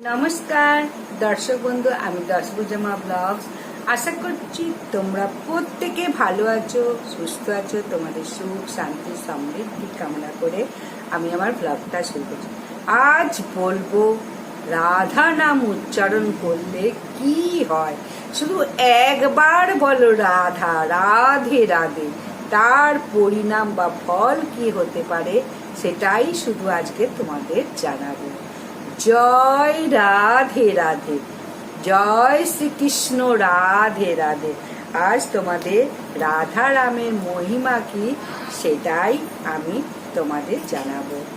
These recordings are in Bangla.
নমস্কার, দর্শক বন্ধু, আমি দশভুজামা ব্লগস। আশা করছি তোমরা প্রত্যেকে ভালো আছো, সুস্থ আছো, তোমাদের সুখ, শান্তি, সমৃদ্ধি কামনা করে আমি আমার ব্লগটা শুরু করছি। আজ বলব, রাধা নাম উচ্চারণ করলে কি হয়? শুধু একবার বলো রাধা, রাধে রাধে। তার পরিণাম বা ফল কি হতে পারে, সেটাই শুধু আজকে তোমাদের জানাব। জয় রাধে রাধে। জয় শ্রীকৃষ্ণ রাধে রাধে। আজ তোমাদের রাধা রামের মহিমা কি, সেটাই আমি তোমাদের জানাব।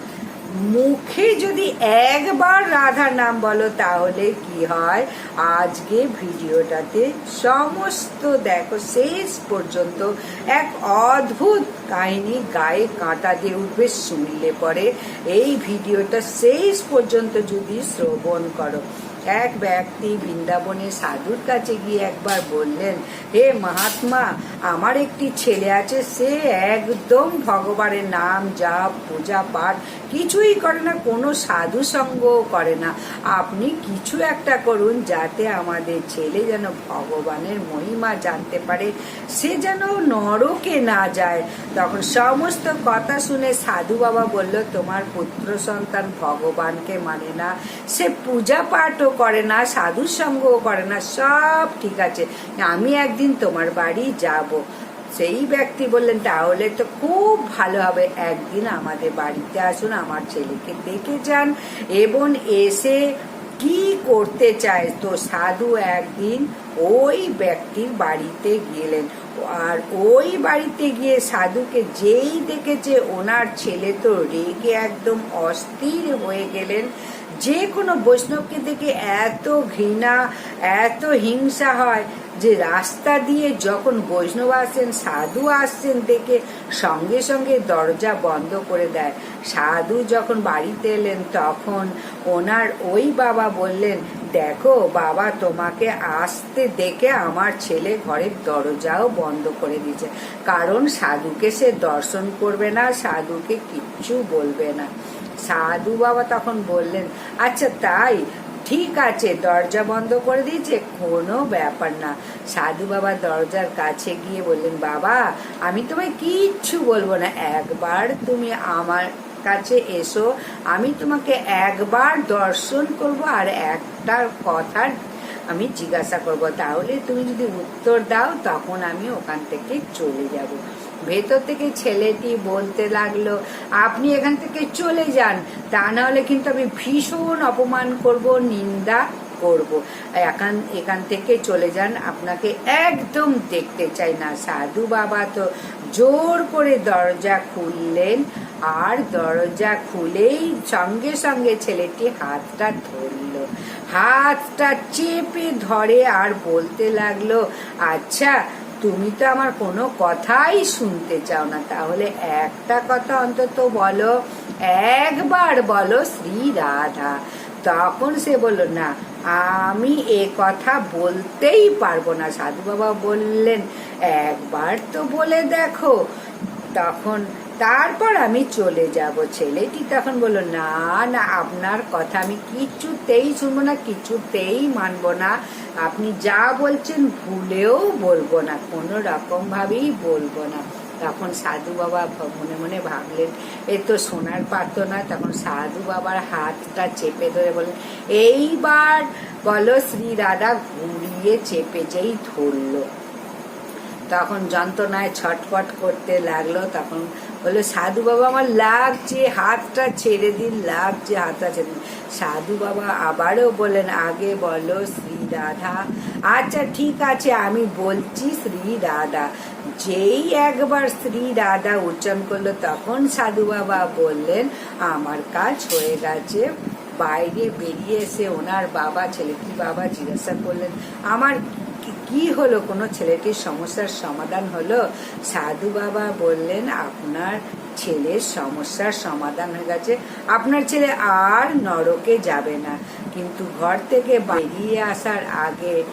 মুখে যদি একবার রাধার নাম বলো, তাহলে কি হয়? আজকে ভিডিওটাতে সমস্ত দেখো, শেষ পর্যন্ত এক অদ্ভুত কাহিনী গায়ে কাঁটা দিয়ে উঠবে, শুনলে পরে এই ভিডিওটা শেষ পর্যন্ত যদি শ্রবণ করো। এক ব্যক্তি বৃন্দাবনে সাধুর কাছে গিয়ে একবার বললেন, হে মহাত্মা, আমার একটি ছেলে আছে, সে একদম ভগবানের নাম জাপ, পূজা পাঠ কিছুই করে না, কোনো সাধু সঙ্গও করে না। আপনি কিছু একটা করুন যাতে আমাদের ছেলে যেন ভগবানের মহিমা জানতে পারে, সে যেন নরকে না যায়। তখন সমস্ত কথা শুনে সাধু বাবা বলল, তোমার পুত্র সন্তান ভগবানকে মানে না। সে পূজা পাঠও করে না সাধু সঙ্গও করে না, সব ঠিক আছে। আমি একদিন তোমার বাড়ি যাব। সেই ব্যক্তি বললেন, তাহলে তো খুব ভালো হবে। একদিন আমাদের বাড়িতে আসুন, আমার ছেলেকে দেখে যান এবং এসে কি করতে চায়? তো সাধু একদিন ওই ব্যক্তির বাড়িতে গেলেন। আর ওই বাড়িতে গিয়ে সাধুকে যেই দেখেছে, ওনার ছেলে তো রেগে একদম অস্থির হয়ে গেলেন। যে কোনো বৈষ্ণবকে দেখে এত ঘৃণা, এত হিংসা হয় যে রাস্তা দিয়ে যখন বৈষ্ণব আসছেন সাধু আসছেন দেখে সঙ্গে সঙ্গে দরজা বন্ধ করে দেয়। সাধু যখন বাড়িতে এলেন, তখন ওনার ওই বাবা বললেন, দেখো বাবা, তোমাকে আসতে দেখে আমার ছেলে ঘরের দরজাও বন্ধ করে দিয়েছে। কারণ সাধুকে সে দর্শন করবে না, সাধুকে কিচ্ছু বলবে না। সাধু বাবা তখন বললেন আচ্ছা তাই? ঠিক আছে, দরজা বন্ধ করে দিয়েছে, কোনো ব্যাপার না। সাধু বাবা দরজার কাছে গিয়ে বললেন, বাবা, আমি তোমায় কিচ্ছু বলব না। একবার তুমি আমার কাছে এসো, আমি তোমাকে একবার দর্শন করব আর একটা কথার আমি জিজ্ঞাসা করব। তাহলে তুমি যদি উত্তর দাও, তখন আমি ওখান থেকে চলে যাব। ভেতর থেকে ছেলেটি বলতে লাগল, আপনি এখান থেকে চলে যান, তা নাহলে কিন্তু আমি ভীষণ অপমান করব, নিন্দা করব। এখান এখান থেকে চলে যান, আপনাকে একদম দেখতে চাই না। সাধু বাবা তো জোর করে দরজা খুললেন, আর দরজা খুলেই সঙ্গে সঙ্গে ছেলেটি হাতটা ধরলো, হাতটা চেপে ধরে আর বলতে লাগল আচ্ছা তুমি তো আমার কোনো কথাই শুনতে চাও না। তাহলে একটা কথা অন্তত বলো। একবার বলো শ্রী রাধা। তখন সে বলল, না, আমি এ কথা বলতেই পারব না। সাধু বাবা বললেন, একবার তো বলে দেখো। তখন তারপর আমি চলে যাব। ছেলেটি তখন বলল, না না, আপনার কথা আমি কিছুতেই শুনব না কিছুতেই মানব না। আপনি যা বলছেন ভুলেও বলব না, কোনো রকম ভাবেই বলব না। তখন সাধু বাবা মনে মনে ভাবলেন, এ তো সোনার পাত্র না তখন সাধু বাবার হাতটা চেপে ধরে বললেন, এইবার বলো, শ্রী রাধা ঘুরিয়ে চেপে যেই ধরলো। তখন যন্ত্রণায় ছটফট করতে লাগল। তখন বলল সাধু বাবা, আমার লাগছে হাতটা ছেড়ে দিন লাগছে হাতটা ছেড়ে দিন। সাধু বাবা আবারও বললেন আগে বলো শ্রী রাধা। আচ্ছা ঠিক আছে, আমি বলছি শ্রী রাধা। যেই একবার শ্রী রাধা উচ্চারণ করল, তখন সাধু বাবা বললেন, আমার কাজ হয়ে গেছে, বাইরে বেরিয়ে এসে ওনার বাবা ছেলে কি বাবা জিজ্ঞাসা করলেন, আমার কি হলো? কোনো ছেলেটির সমস্যার সমাধান হলো? সাধু বাবা বললেন, আপনার ছেলের সমস্যার সমাধান হয়ে গেছে। আপনার ছেলে আর নরকে যাবে না। কিন্তু ঘর থেকে বেরিয়ে আসার আগে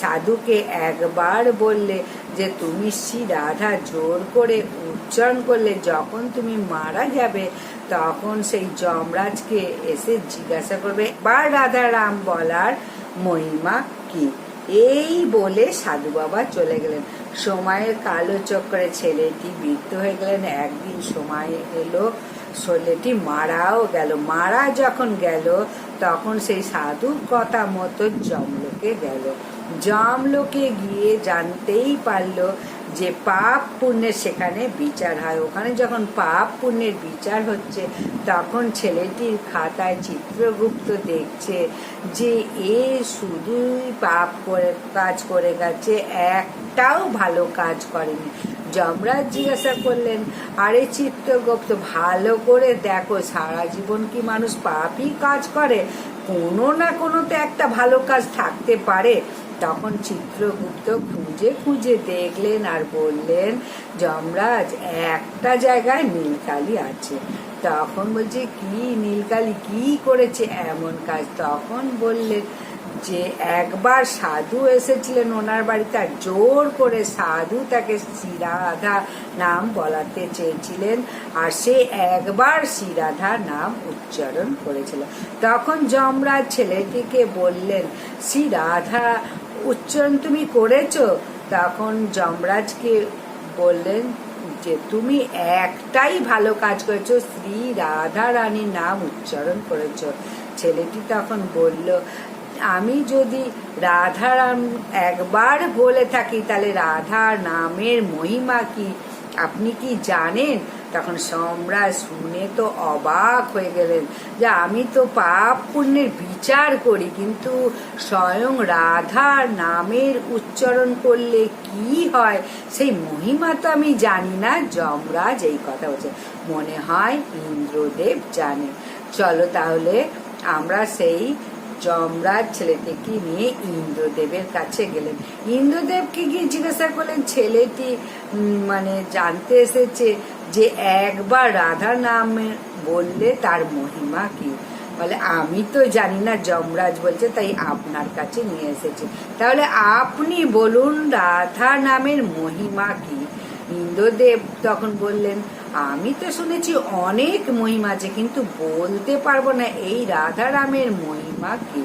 সাধুকে একবার বললে যে, তুমি শ্রী রাধা জোর করে উচ্চারণ করলে যখন তুমি মারা যাবে, তখন সেই যমরাজকে এসে জিজ্ঞাসা করবে বা রাধারাম বলার মহিমা কি? এই বলে সাধু বাবা চলে গেলেন। সময়ের কালো চক্রে ছেলেটি বৃদ্ধ হয়ে গেলেন। একদিন সময় এলো, ছেলেটি মারাও গেল। মারা যখন গেল, তখন সেই সাধুর কথা মতো জমলোকে গেল। জমলোকে গিয়ে জানতেই পারল যে পাপ পুণ্যের সেখানে বিচার হয়। ওখানে যখন পাপ পুণ্যের বিচার হচ্ছে, তখন ছেলেটির খাতায় চিত্রগুপ্ত দেখছে যে এ শুধুই পাপ করে, কাজ করে গেছে, একটাও ভালো কাজ করেনি। যমরাজ জিজ্ঞাসা করলেন, আরে চিত্রগুপ্ত, ভালো করে দেখো, সারা জীবন কি মানুষ পাপই কাজ করে? কোনো না কোনো তো একটা ভালো কাজ থাকতে পারে। তখন চিত্রগুপ্ত খুঁজে খুঁজে দেখলেন আর বললেন, যমরাজ, একটা জায়গায় নীলকালি আছে। তখন বলছে, কি নীলকালি? কি করেছে? এমন কাজ। তখন বললেন যে, একবার সাধু এসেছিলেন ওনার বাড়িতে আর জোর করে সাধু তাকে শ্রীরাধা নাম বলাতে চেয়েছিলেন আর সে একবার শ্রীরাধা নাম উচ্চারণ করেছিল। তখন যমরাজ ছেলেটিকে বললেন, শ্রীরাধা উচ্চারণ তুমি করেছ? তখন যমরাজকে বললেন যে তুমি একটাই ভালো কাজ করেছ, শ্রী রাধা রানীর নাম উচ্চারণ করেছ। ছেলেটি তখন বলল, আমি যদি রাধারাম একবার বলে থাকি, তাহলে রাধা নামের মহিমা কি? আপনি কি জানেন? তখন সম্রাট শুনে তো অবাক হয়ে গেলেন যে আমি তো পাপ পুণ্যের বিচার করি, কিন্তু স্বয়ং রাধার নামের উচ্চারণ করলে কি হয়? সেই মহিমা তো আমি জানি না। যমরাজ এই কথা বলছে। মনে হয় ইন্দ্রদেব জানে। চলো তাহলে আমরা সেই যমরাজ ছেলেটিকে নিয়ে ইন্দ্রদেবের কাছে গেলেন? ইন্দ্রদেবকে গিয়ে জিজ্ঞাসা করলেন? ছেলেটি মানে জানতে এসেছে যে একবার রাধা নামে বললে তার মহিমা কি? বলে, আমি তো জানি না, যমরাজ বলছে, তাই আপনার কাছে নিয়ে এসেছে। তাহলে আপনি বলুন, রাধা নামের মহিমা কি? ইন্দ্রদেব তখন বললেন, আমি তো শুনেছি অনেক মহিমা আছে, কিন্তু বলতে পারব না এই রাধারামের মহিমা কি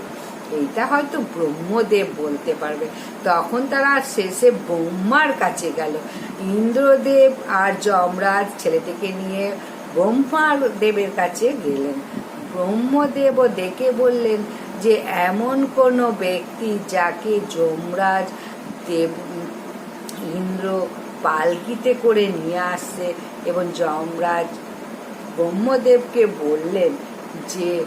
এইটা হয়তো ব্রহ্মদেব বলতে পারবে। তখন তারা শেষে ব্রহ্মার কাছে গেল। ইন্দ্রদেব আর যমরাজ ছেলেটিকে নিয়ে ব্রহ্মার দেবের কাছে গেলেন। ব্রহ্মদেবও দেখে বললেন যে, এমন কোনো ব্যক্তি যাকে যমরাজ, দেব, ইন্দ্র পালকিতে করে নিয়ে আসছে এবং যমরাজ ব্রহ্মদেবকে বললেন যে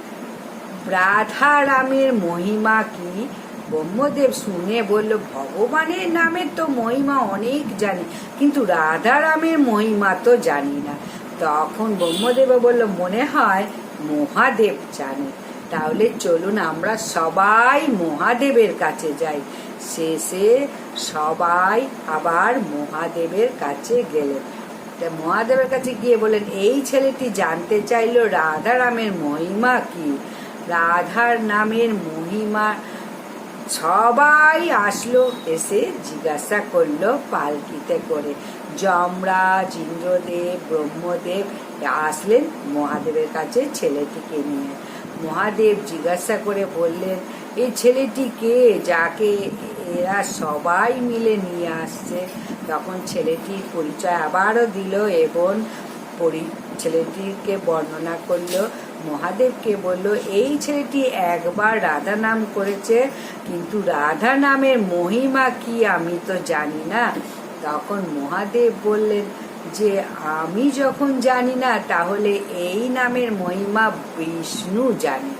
রাধারামের মহিমা কি? ব্রহ্মদেব শুনে বলল, ভগবানের নামের তো মহিমা অনেক জানি, কিন্তু রাধারামের মহিমা তো জানি না। তখন ব্রহ্মদেব বলল, মনে হয় মহাদেব জানে। তাহলে চলুন, আমরা সবাই মহাদেবের কাছে যাই। শেষে সবাই আবার মহাদেবের কাছে গেলেন। মহাদেবের কাছে গিয়ে বলেন এই ছেলেটি জানতে চাইলো রাধারামের মহিমা কি? রাধার নামের মহিমা, সবাই আসলো, এসে জিজ্ঞাসা করল পালকিতে করে। যমরাজ, ইন্দ্রদেব, ব্রহ্মদেব আসলেন মহাদেবের কাছে ছেলেটিকে নিয়ে। মহাদেব জিজ্ঞাসা করে বললেন, এই ছেলেটি কে যাকে এরা সবাই মিলে নিয়ে আসছে। তখন ছেলেটির পরিচয় আবারও দিল এবং পরি, ছেলেটিকে বর্ণনা করল, মহাদেবকে বলল, এই ছেলেটি একবার রাধা নাম করেছে, কিন্তু রাধা নামের মহিমা কি আমি তো জানি না। তখন মহাদেব বললেন, যে আমি যখন জানি না, তাহলে এই নামের মহিমা বিষ্ণু জানে।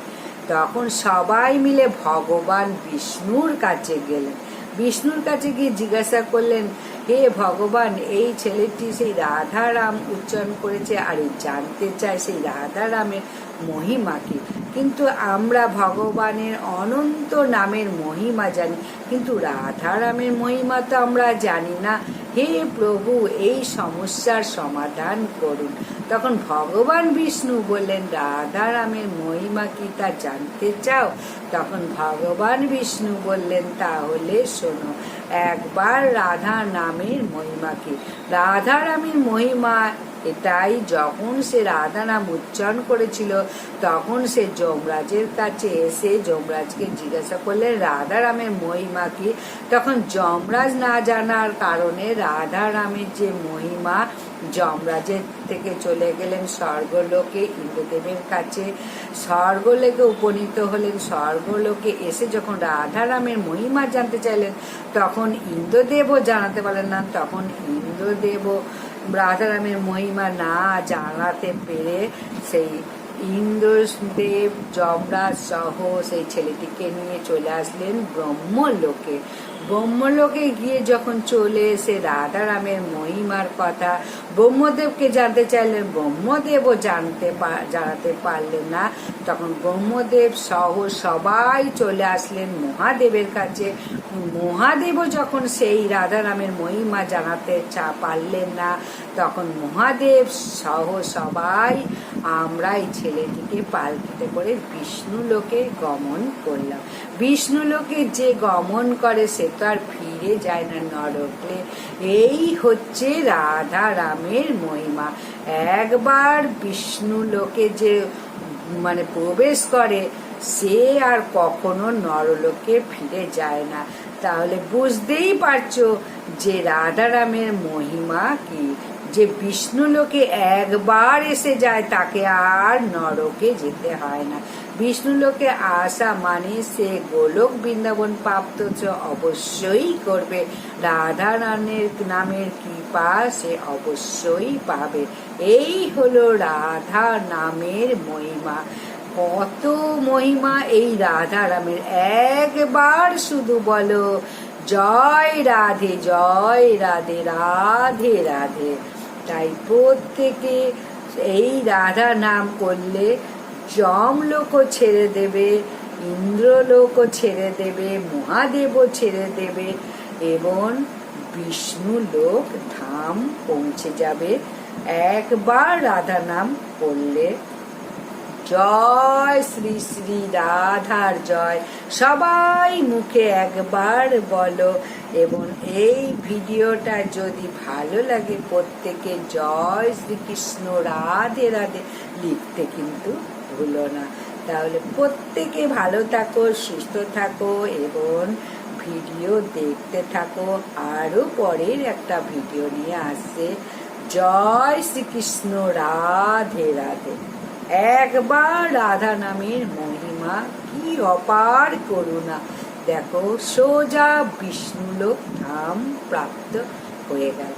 তখন সবাই মিলে ভগবান বিষ্ণুর কাছে গেলেন। বিষ্ণুর কাছে গিয়ে জিজ্ঞাসা করলেন, হে ভগবান, এই ছেলেটি সেই রাধারাম উচ্চারণ করেছে আর জানতে চায় সেই রাধারামের মহিমা কি? কিন্তু আমরা ভগবানের অনন্ত নামের মহিমা জানি, কিন্তু রাধারামের মহিমা তো আমরা জানি না। হে প্রভু, এই সমস্যার সমাধান করুন। তখন ভগবান বিষ্ণু বললেন, রাধারামের মহিমা কি তা জানতে চাও? তখন ভগবান বিষ্ণু বললেন, তাহলে শোনো, একবার রাধা নামের মহিমা কি? রাধা রামের মহিমা এটাই, যখন সে রাধা নাম উচ্চারণ করেছিল, তখন সে যমরাজের কাছে এসে যমরাজকে জিজ্ঞাসা করলে রাধারামের মহিমা কি? তখন যমরাজ না জানার কারণে রাধা রামের যে মহিমা, যমরাজের থেকে চলে গেলেন স্বর্গলোকে, ইন্দ্রদেবের কাছে। স্বর্গলোকে উপনীত হলেন, স্বর্গলোকে এসে যখন রাধারামের মহিমা জানতে চাইলেন, তখন ইন্দ্রদেবও জানাতে পারলেন না। তখন ইন্দ্রদেবও রাধারামের মহিমা না জানাতে পেরে সেই ইন্দ্রদেব, যমরাজ সহ সেই ছেলেটিকে নিয়ে চলে আসলেন ব্রহ্মলোকে। ব্রহ্মলোকে গিয়ে যখন চলে এসে রাধারামের মহিমার কথা, ব্রহ্মদেবকে জানতে চাইলেন ব্রহ্মদেবও জানতে জানাতে পারলেন না। তখন ব্রহ্মদেব সহ সবাই চলে আসলেন মহাদেবের কাছে। মহাদেবও যখন সেই রাধারামের মহিমা জানাতে চা, পারলেন না, তখন মহাদেব সহ সবাই আমরা এই ছেলেটিকে পালকিতে করে বিষ্ণু লোকে গমন করলাম। বিষ্ণু লোকে যে গমন করে, সে তো আর ফিরে যায় না নরকে। এই হচ্ছে রাধা রামের মহিমা। একবার বিষ্ণু লোকে যে মানে প্রবেশ করে, সে আর কখনো নরলোকে ফিরে যায় না। তাহলে বুঝতেই পারছ যে রাধারামের মহিমা কি। যে বিষ্ণু লোকে একবার এসে যায়, তাকে আর নরকে যেতে হয় না। বিষ্ণু লোকে আসা মানে সে গোলক বৃন্দাবন প্রাপ্ত অবশ্যই করবে। রাধা রানের নামের কৃপা সে অবশ্যই পাবে। এই হলো রাধা নামের মহিমা। কত মহিমা এই রাধা রামের একবার শুধু বলো, জয় রাধে জয় রাধে রাধে রাধে। তাই প্রত্যেকে এই রাধা নাম করলে যমলোকও ছেড়ে দেবে, ইন্দ্রলোকও ছেড়ে দেবে, মহাদেবও ছেড়ে দেবে, এবং বিষ্ণু লোক ধাম পৌঁছে যাবে। একবার রাধা নাম করলে। জয় শ্রী শ্রী রাধার জয়। সবাই মুখে একবার বলো এবং এই ভিডিওটা যদি ভালো লাগে প্রত্যেকে জয় শ্রীকৃষ্ণ, রাধে রাধে, লিখতে কিন্তু ভুলো না। তাহলে প্রত্যেকে ভালো থাকো, সুস্থ থাকো এবং ভিডিও দেখতে থাকো। আরও পরের একটা ভিডিও নিয়ে আসছে। জয় শ্রীকৃষ্ণ, রাধে রাধে। একবার রাধা নামের মহিমা কি অপার করুণা। দেখো সোজা বিষ্ণুলোক ধাম প্রাপ্ত হয়ে গেল।